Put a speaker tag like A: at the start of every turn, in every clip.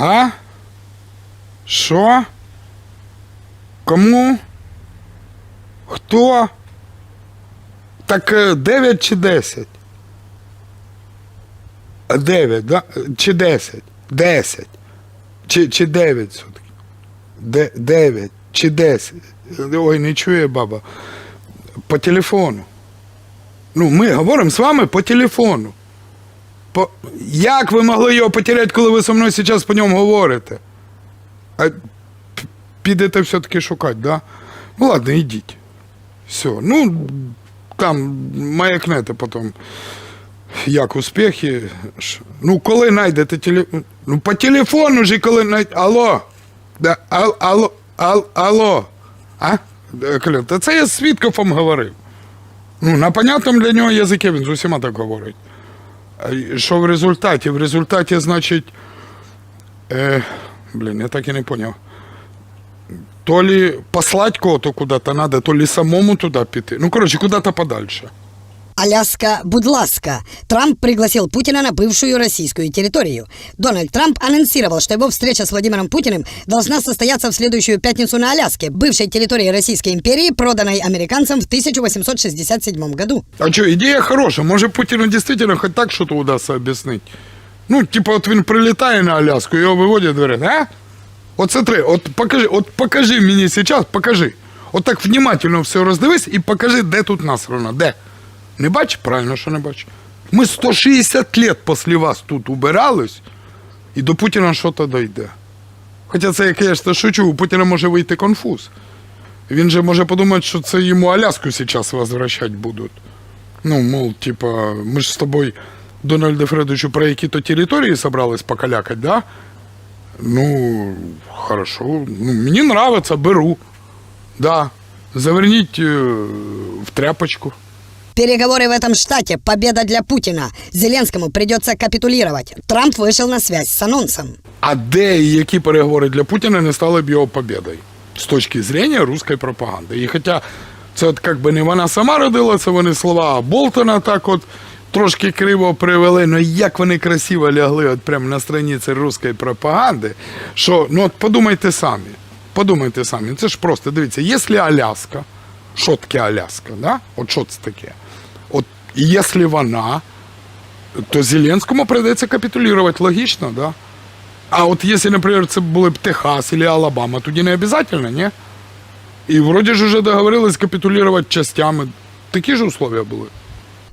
A: Ага. Що? Кому? Хто? Так е, 9 чи 10? 9, да? Чи 10? 10. Чи, чи 9 все-таки? Де, 9 чи 10. Ой, не чує баба. По телефону. Ну, ми говоримо з вами по телефону. По... Як ви могли його потеряти, коли ви зі мною зараз по ньому говорите? А підете все-таки шукати, да? Ну ладно, йдіть. Все. Ну, там маякнете потім. Як успіхи? Ну, коли знайдете телефон. Ну, по телефону ж, коли знайдете. Алло. Да, ал, алло, ал, алло. А? Та це я з свідком говорив. Ну, на понятному для нього язикі він з усіма так говорить. А Що в результаті? В результаті, значить. Е, блін, я так і не поняв. То ли послать кого-то куда-то надо, то ли самому туда піти. Ну, короче, куда-то подальше.
B: Аляска, будь ласка. Трамп пригласил Путина на бывшую российскую территорию. Дональд Трамп анонсировал, что его встреча с Владимиром Путиным должна состояться в следующую пятницу на Аляске, бывшей территории Российской империи, проданной американцам в 1867 году.
A: А що, ідея хороша. Може Путіну дійсно хоч так що-то удасться об'яснити. Ну, типа, от він прилітає на Аляску, його виводять говорять, а? От смотри, от покажи, от покажи мені зараз, покажи. От так внимательно все роздивись і покажи, де тут насрано, де. Не бачиш? Правильно, що не бачиш. Ми 160 лет після вас тут убирались, і до Путіна що то дойде. Хоча це, як я, звісно, шучу, у Путіна може вийти конфуз. Він же може подумати, що це йому Аляску зараз возвращать будуть. Ну, мол, типа, ми ж з тобою, Дональде Фредовичу, про які-то території собрались покалякать, да? Ну, хорошо. Ну, мені нравится, беру. Да. Заверніть е, в тряпочку.
B: Переговоры в этом штате – победа для Путина. Зеленскому придется капитулировать. Трамп вышел на связь с анонсом.
A: А де і які переговори для Путіна не стали б його победою з точки зрення руської пропаганди. І хоча це от як би не вона сама родила, це вони слова Болтона так от трошки криво привели, але як вони красиво лягли от прямо на страниці руської пропаганди, що ну от подумайте самі. Подумайте самі, це ж просто дивіться, якщо Аляска, що таке Аляска, да? От що це таке? І якщо вона, то Зеленському прийдеться капітулювати, логічно, да? А от якщо, наприклад, це були б Техас или Алабама, тоді не обов'язково, ні? І вроді ж уже договорились капітулювати частями. Такі ж условия були.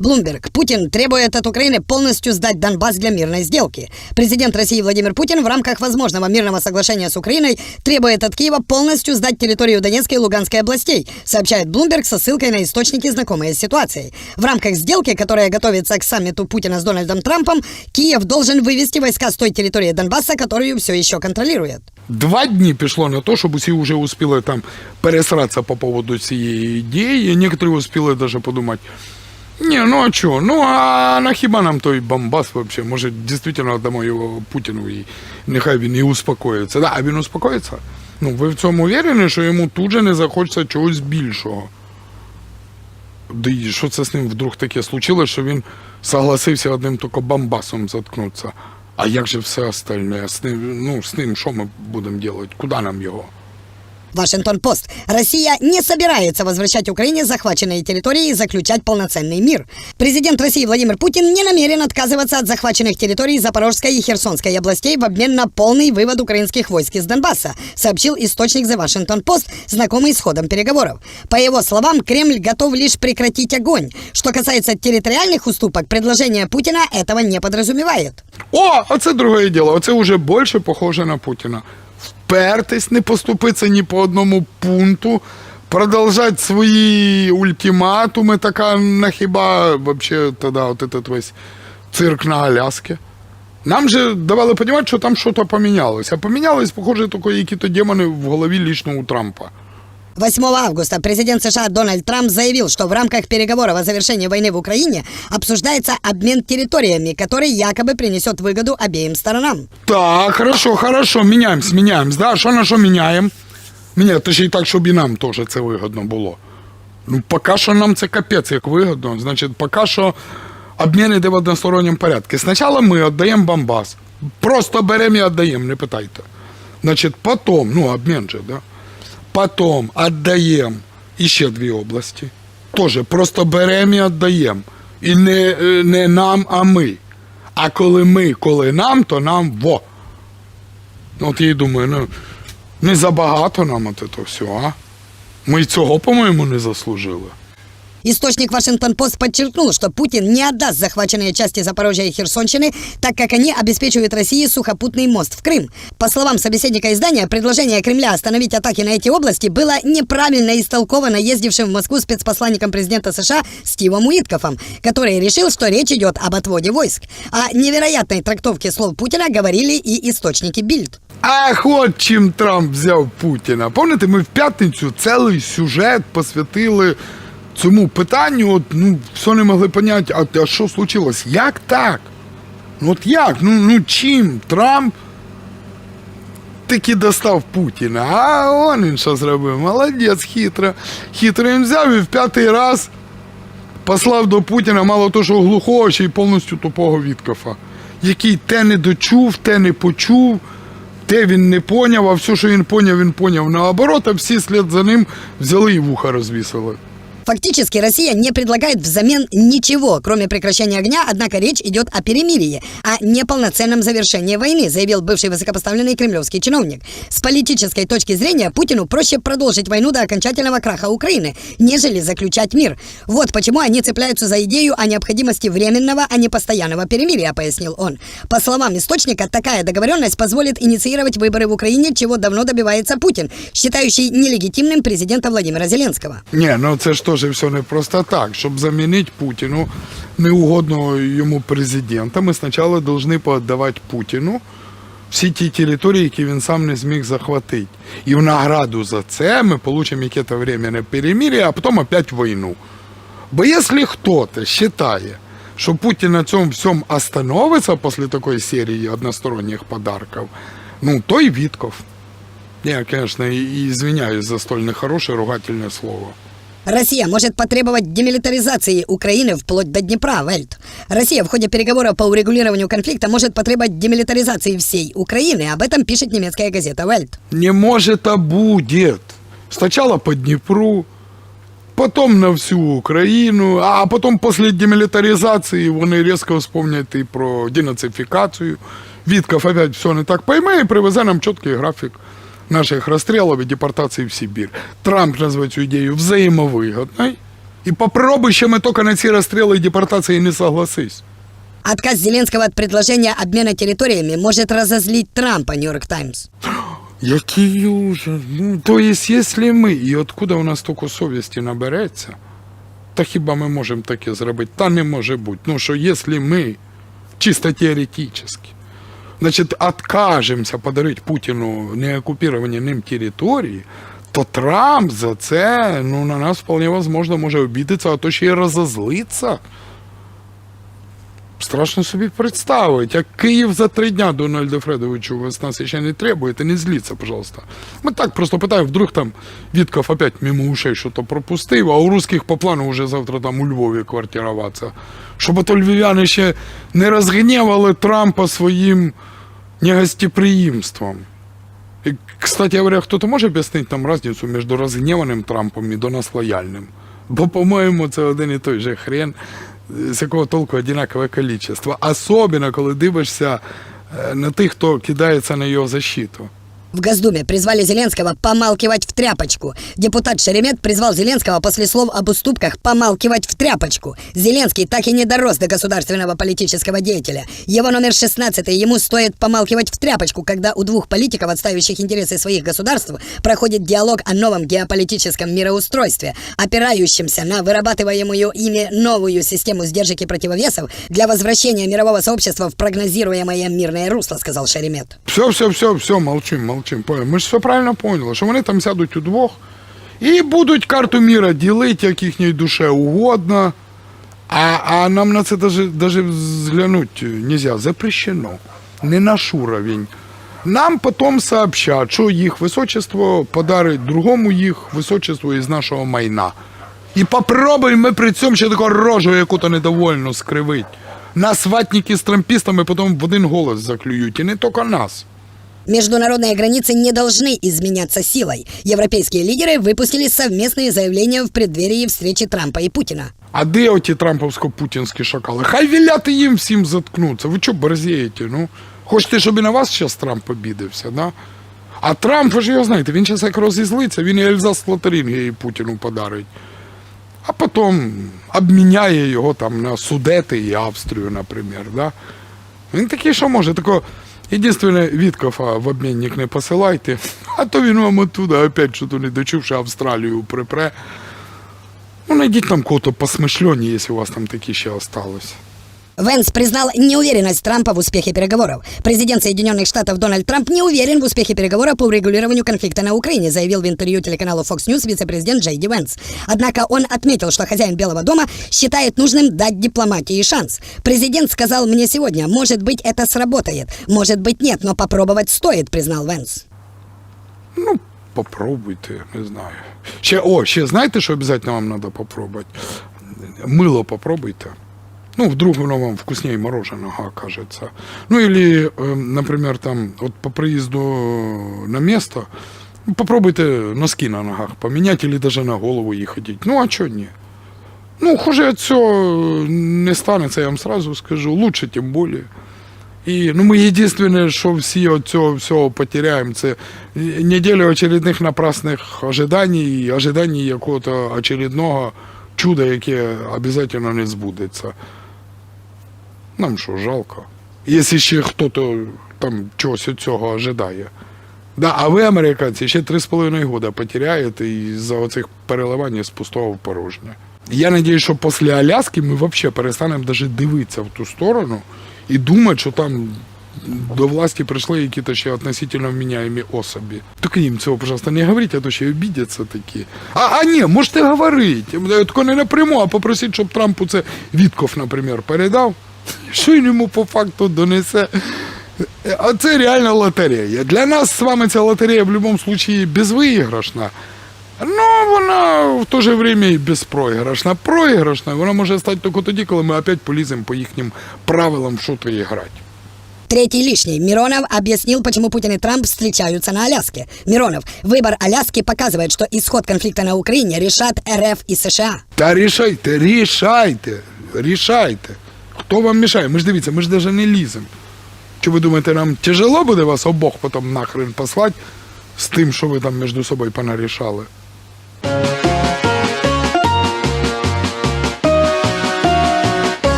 B: Блумберг. Путин требует от Украины полностью сдать Донбасс для мирной сделки. Президент России Владимир Путин в рамках возможного мирного соглашения с Украиной требует от Киева полностью сдать территорию Донецкой и Луганской областей, сообщает Блумберг со ссылкой на источники, знакомые с ситуацией. В рамках сделки, которая готовится к саммиту Путина с Дональдом Трампом, Киев должен вывести войска с той территории Донбасса, которую все еще контролирует.
A: Два дні пішло на те, щоб усі вже успіли там пересратися по поводу цієї ідеї. Некоторі успіли навіть подумати, Ні, ну а що, ну а на хіба нам той бомбас вообще? Може, дійсно дамо його Путіну і нехай він і успокоїться. Да, а він успокоїться? Ну, ви в цьому уверені, що йому тут же не захочеться чогось більшого. Да і що це з ним вдруг таке случилось, що він согласився одним тільки бомбасом заткнутися. А як же все остальне? З ним, ну, з ним що ми будемо робити? Куди нам його?
B: Вашингтон-Пост. Россия не собирается возвращать Украине захваченные территории и заключать полноценный мир. Президент России Владимир Путин не намерен отказываться от захваченных территорий Запорожской и Херсонской областей в обмен на полный вывод украинских войск из Донбасса, сообщил источник The Washington Post, знакомый с ходом переговоров. По его словам, Кремль готов лишь прекратить огонь. Что касается территориальных уступок, предложение Путина этого не подразумевает.
A: О, оце друге діло. Оце вже більше похоже на Путіна. Впертись, не поступитися ні по одному пункту, продовжати свої ультиматуми, така нахіба вообще тогда от этот весь цирк на Аляске. Нам же давали розуміти, що там щось помінялося. А помінялось, похоже, тільки які-то демони в голові лично у Трампа.
B: 8 августа президент США Дональд Трамп заявил, что в рамках переговоров о завершении войны в Украине обсуждается обмен территориями, который якобы принесет выгоду обеим сторонам.
A: Так, хорошо, хорошо, міняємось, міняємось. Да? Що на що міняємо? Міняємо, ще й так, щоб і нам теж це вигодно було. Ну, поки що нам це капець як вигодно. Значить, поки що обмін йде в односторонньому порядку. Спочатку ми віддаємо Бомбас. Просто беремо і віддаємо, не питайте. Значить, потім, ну, обмін же, да? Потім віддаємо іще дві області. Теж просто беремо і віддаємо. І не, е, не нам, а ми. А коли ми, коли нам, то нам во. От я й думаю, ну не забагато нам от це всього, а? Ми цього, по-моєму, не заслужили.
B: Источник Вашингтон-Пост подчеркнул, что Путин не отдаст захваченные части Запорожья и Херсонщины, так как они обеспечивают России сухопутный мост в Крым. По словам собеседника издания, предложение Кремля остановить атаки на эти области было неправильно истолковано ездившим в Москву спецпосланником президента США Стивом Уиткофом, который решил, что речь идет об отводе войск. О невероятной трактовке слов Путина говорили и источники Бильд.
A: Ах, от чим Трамп взяв Путіна. Пам'ятаєте, ми в п'ятницю цілий сюжет посвятили цьому питанню. От, ну, все не могли поняти, а, а що случилось? Як так? Ну от як? Ну, ну чим Трамп таки достав Путіна? А он він що зробив? Молодець, хитро. Хитро він взяв і в п'ятий раз послав до Путіна мало того, що глухого, ще й повністю тупого Віткофа, який те не дочув, те не почув, те він не поняв, а все, що він поняв, він поняв наоборот, а всі слід за ним взяли і вуха розвісили.
B: Фактически Россия не предлагает взамен ничего, кроме прекращения огня, однако речь идет о перемирии, о неполноценном завершении войны, заявил бывший высокопоставленный кремлевский чиновник. С политической точки зрения Путину проще продолжить войну до окончательного краха Украины, нежели заключать мир. Вот почему они цепляются за идею о необходимости временного, а не постоянного перемирия, пояснил он. По словам источника, такая договоренность позволит инициировать выборы в Украине, чего давно добивается Путин, считающий нелегитимным президента Владимира Зеленского.
A: Ні, ну це ж теж все не просто так. Щоб замінити Путіну неугодного йому президента, ми спочатку повинні поодавати Путіну всі ті території, які він сам не зміг захватити. І в награду за це ми отримаємо якесь временне перемирие, а потім опять війну. Бо якщо хтось вважає, що Путін на цьому всьому остановиться після такої серії односторонніх подарків, ну той Вітков. Я, конечно, извиняюсь за столь нехорошее ругательное слово.
B: Россия может потребовать демилитаризации Украины вплоть до Днепра, Вельт. Россия в ходе переговоров по урегулированию конфликта может потребовать демилитаризации всей Украины. Об этом пишет немецкая газета Вельт.
A: Не может, а будет. Сначала по Днепру, потом на всю Украину, а потом после демилитаризации вони резко вспомнять і про денацифікацію. Вітков опять все не так пойме і привезе нам чіткий графік наших розстрілів і депортації в Сибір. Трамп назве цю ідею взаємовигодною. І попробуй ще ми тільки на ці розстріли і депортації не согласись.
B: Отказ Зеленского от предложения обмена территориями может разозлить Трампа, Нью-Йорк Таймс.
A: Який ужас. Ну, то есть, якщо ми, і откуда у нас тільки совісті набереться, та хіба ми можемо таке зробити? Та не може бути. Ну що, якщо ми, чисто теоретично, значить, откажемося подарити Путіну неокупіровані ним території, то Трамп за це ну, на нас вполне возможно може обідатися, а то ще й розозлиться. Страшно собі представити, як Київ за три дня Дональду Фредовичу ви з нас ще не требуєте, не зліться, пожалуйста. Ми так просто питаємо, вдруг там Вітков опять мимо ушей що то пропустив, а у русських по плану вже завтра там у Львові квартируватися. Щоб ото львів'яни ще не розгнівали Трампа своїм негостеприимством. И, кстати говоря, кто-то може об'яснити там разницю між розгніваним Трампом і до нас лояльним? Бо, по-моєму, це один і той же хрен, з якого толку одинакове количество. Особенно, коли дивишся е, на тих, хто кидається на його защиту.
B: В Госдуме призвали Зеленского помалкивать в тряпочку. Депутат Шеремет призвал Зеленского после слов об уступках помалкивать в тряпочку. Зеленский так и не дорос до государственного политического деятеля. Его номер 16 ему стоит помалкивать в тряпочку, когда у двух политиков, отстаивающих интересы своих государств, проходит диалог о новом геополитическом мироустройстве, опирающемся на вырабатываемую ими новую систему сдержек и противовесов для возвращения мирового сообщества в прогнозируемое мирное русло, сказал Шеремет.
A: Все, все, все, все, молчим, молчим. Понял. Ми ж все правильно поняли, що вони там сядуть удвох і будуть карту міра ділити, як їхній душе угодно. А, а нам на це даже взглянуть нельзя. Запрещено. Не наш уровень. Нам потім сообщать, що їх височество подарить другому їх височеству із нашого майна. І попробуємо ми при цьому ще таку рожу яку-то недовольну скривить. Нас ватники з трампістами потім в один голос заклюють, і не тільки нас.
B: Международные границы не должны изменяться силой. Европейские лидеры выпустили совместные заявления в преддверии встречи Трампа и Путина.
A: А де оті трамповсько-путінські шакали? Хай віляти їм всім заткнуться. Ви чого борзієте? Ну? Хочете, щоб і на вас зараз Трамп обідався, да? А Трамп, ви ж його знаєте, він зараз як розізлиться, він і Ельзас Лотарінги Путіну подарить. А потім обміняє його там на Судети і Австрію, наприклад. Да? Він такий, що може, тако. Єдине, Віткофа в обмінник не посилайте, а то він вам оттуда опять що то не дочувши Австралію припре. Ну, найдіть там кого-то посмишлені, якщо у вас там такі ще осталось.
B: Венс признал неуверенность Трампа в успехе переговоров. Президент Соединенных Штатов Дональд Трамп не уверен в успехе переговоров по урегулированию конфликта на Украине, заявил в интервью телеканалу Fox News вице-президент Джей Венс. Однако он отметил, что хозяин Белого дома считает нужным дать дипломатии шанс. Президент сказал мне сегодня, может быть это сработает, может быть нет, но попробовать стоит, признал Венс.
A: Ну, попробуйте, не знаю. Ще, о, ще знаєте, що обов'язково вам треба попробувати? Мило попробуйте. Ну, вдруг воно вам вкуснее мороженого окажется. Ну, или, э, например, там, вот по приезду на место, ну, попробуйте носки на ногах поменять или даже на голову їх одіть. Ну, а чого ні? Ну, хуже цього не станеться, я вам сразу скажу. Лучше, тим більше. І ну, ми єдине, що всі цього всього потеряємо, це неділю очередних напрасних ожиданій і ожиданій якогось очередного чуда, яке обов'язково не збудеться. Нам що, жалко. Якщо ще хтось там чогось від цього ожидає. Да, а ви, американці, ще 3,5 года потеряєте із-за оцих переливань з пустого в порожнє. Я надіюсь, що після Аляски ми взагалі перестанемо навіть дивитися в ту сторону і думати, що там до власті прийшли якісь ще относительно вміняємі особи. Тільки їм цього, пожалуйста, не говоріть, а то ще й обідяться такі. А, а ні, можете говорити. Тільки не напряму, а попросіть, щоб Трампу це Вітков, наприклад, передав Що він йому по факту донесе? А це реально лотерея. Для нас з вами ця лотерея в будь-якому випадку безвиграшна. Ну, вона в то же время і безпроіграшна. Проіграшна, вона може стати тільки тоді, коли ми опять поліземо по їхнім правилам, що то і грати.
B: Третий лишний. Миронов объяснил, почему Путин и Трамп встречаются на Аляске. Миронов. Выбор Аляски показывает, что исход конфликта на Украине решат РФ и США.
A: Та рішайте, рішайте, рішайте. Хто вам мішає? Ми ж дивіться, ми ж навіть не ліземо. Чи ви думаєте, нам тяжело буде вас обох потім нахрен послати з тим, що ви там між собою понарішали?